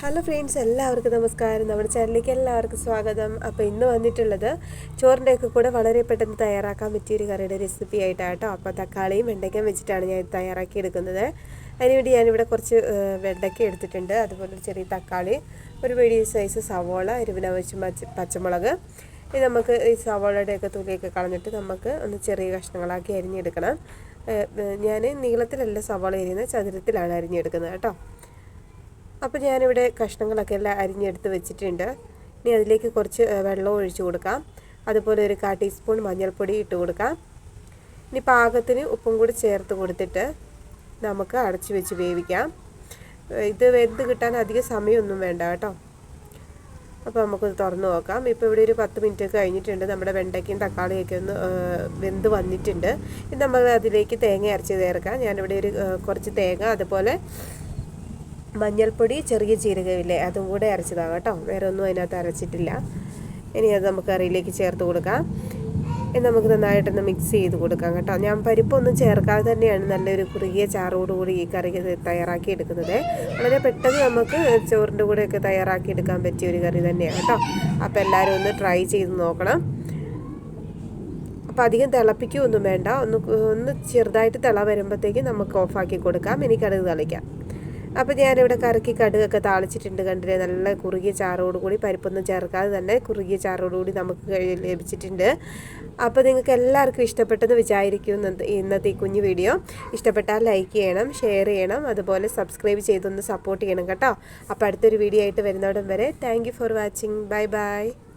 Hello friends എല്ലാവർക്കും നമസ്കാരം. നമ്മുടെ ചാനലിലേക്ക് എല്ലാവർക്കും സ്വാഗതം. അപ്പോൾ ഇന്ന് വന്നിട്ടുള്ളത് ചോറിന്റെ ഒക്കെ കൂടെ വളരെ പെട്ടെന്ന് തയ്യാറാക്കാൻ പറ്റിയൊരു കറിയുടെ റെസിപ്പി ആയിട്ടാണ് കേട്ടോ അപ്പോൾ തക്കാളിയും വെണ്ടയ്ക്കയും വെച്ചിട്ടാണ് ഞാൻ തയ്യാറാക്കി എടുക്കുന്നത് അതിനുവേണ്ടി ഞാനിവിടെ കുറച്ച് വെണ്ടയ്ക്ക എടുത്തിട്ടുണ്ട്. അതുപോലെ ചെറിയ തക്കാളി ഒരു മീഡിയം സൈസ് സവോള എരിവിനാവശ്യം പച്ച പച്ചമുളക്. ഇത് നമുക്ക് ഈ സവോളയുടെയൊക്കെ തുകയൊക്കെ കളഞ്ഞിട്ട് നമുക്ക് ഒന്ന് ചെറിയ കഷ്ണങ്ങളാക്കി അരിഞ്ഞെടുക്കണം. ഞാൻ നീളത്തിലല്ല സവോള അരിയുന്നത് ചതുരത്തിലാണ് അരിഞ്ഞെടുക്കുന്നത് കേട്ടോ. അപ്പോൾ ഞാനിവിടെ കഷ്ണങ്ങളൊക്കെ എല്ലാം അരിഞ്ഞെടുത്ത് വെച്ചിട്ടുണ്ട്. ഇനി അതിലേക്ക് കുറച്ച് വെള്ളം ഒഴിച്ചു കൊടുക്കാം. അതുപോലെ ഒരു കാ ടീസ്പൂൺ മഞ്ഞൾപ്പൊടി ഇട്ട് കൊടുക്കാം. ഇനി പാകത്തിന് ഉപ്പും കൂടി ചേർത്ത് കൊടുത്തിട്ട് നമുക്ക് അടച്ചു വെച്ച് വേവിക്കാം. ഇത് വെന്ത് കിട്ടാൻ അധികം സമയമൊന്നും വേണ്ട കേട്ടോ. അപ്പോൾ നമുക്കത് തുറന്ന് നോക്കാം. ഇപ്പോൾ ഇവിടെ ഒരു പത്ത് മിനിറ്റ് ഒക്കെ കഴിഞ്ഞിട്ടുണ്ട്. നമ്മുടെ വെണ്ടയ്ക്കയും തക്കാളിയൊക്കെ ഒന്ന് വെന്ത് വന്നിട്ടുണ്ട്. ഇത് നമ്മൾ അതിലേക്ക് തേങ്ങ അരച്ച് ചേർക്കാം. ഞാനിവിടെ ഒരു കുറച്ച് തേങ്ങ അതുപോലെ മഞ്ഞൾപ്പൊടി ചെറിയ ജീരകമില്ലേ അതും കൂടെ അരച്ചതാണ് കേട്ടോ. വേറെ ഒന്നും അതിനകത്ത് അരച്ചിട്ടില്ല. ഇനി അത് നമുക്ക് കറിയിലേക്ക് ചേർത്ത് കൊടുക്കാം. ഇനി നമുക്ക് നന്നായിട്ടൊന്ന് മിക്സ് ചെയ്ത് കൊടുക്കാം കേട്ടോ. ഞാൻ പരിപ്പൊന്നും ചേർക്കാതെ തന്നെയാണ് നല്ലൊരു കുറുകിയ ചാറോടുകൂടി ഈ കറി തയ്യാറാക്കി എടുക്കുന്നത്. വളരെ പെട്ടെന്ന് നമുക്ക് ചോറിന്റെ കൂടെയൊക്കെ തയ്യാറാക്കി എടുക്കാൻ പറ്റിയ ഒരു കറി തന്നെയാണ് കേട്ടോ. അപ്പോൾ എല്ലാവരും ഒന്ന് ട്രൈ ചെയ്ത് നോക്കണം. അപ്പോൾ അധികം തിളപ്പിക്കുകയൊന്നും വേണ്ട. ഒന്ന് ഒന്ന് ചെറുതായിട്ട് തിള വരുമ്പോഴത്തേക്ക് നമുക്ക് ഓഫാക്കി കൊടുക്കാം. എനിക്കത് തളിക്കാം. അപ്പോൾ ഞാനിവിടെ കറക്കി കടുകൊക്കെ താളിച്ചിട്ടുണ്ട് കണ്ടില്ലേ? നല്ല കുറുകിയ ചാറോടുകൂടി പരിപ്പൊന്നും ചേർക്കാതെ തന്നെ കുറുകിയ ചാറോടുകൂടി നമുക്ക് ലഭിച്ചിട്ടുണ്ട്. അപ്പോൾ നിങ്ങൾക്ക് എല്ലാവർക്കും ഇഷ്ടപ്പെട്ടെന്ന് വിചാരിക്കും ഇന്നത്തെ ഈ കുഞ്ഞു വീഡിയോ. ഇഷ്ടപ്പെട്ടാൽ ലൈക്ക് ചെയ്യണം ഷെയർ ചെയ്യണം അതുപോലെ സബ്സ്ക്രൈബ് ചെയ്തൊന്ന് സപ്പോർട്ട് ചെയ്യണം കേട്ടോ. അപ്പോൾ അടുത്തൊരു വീഡിയോ ആയിട്ട് വരുന്നവിടം വരെ. Thank for watching. Bye bye.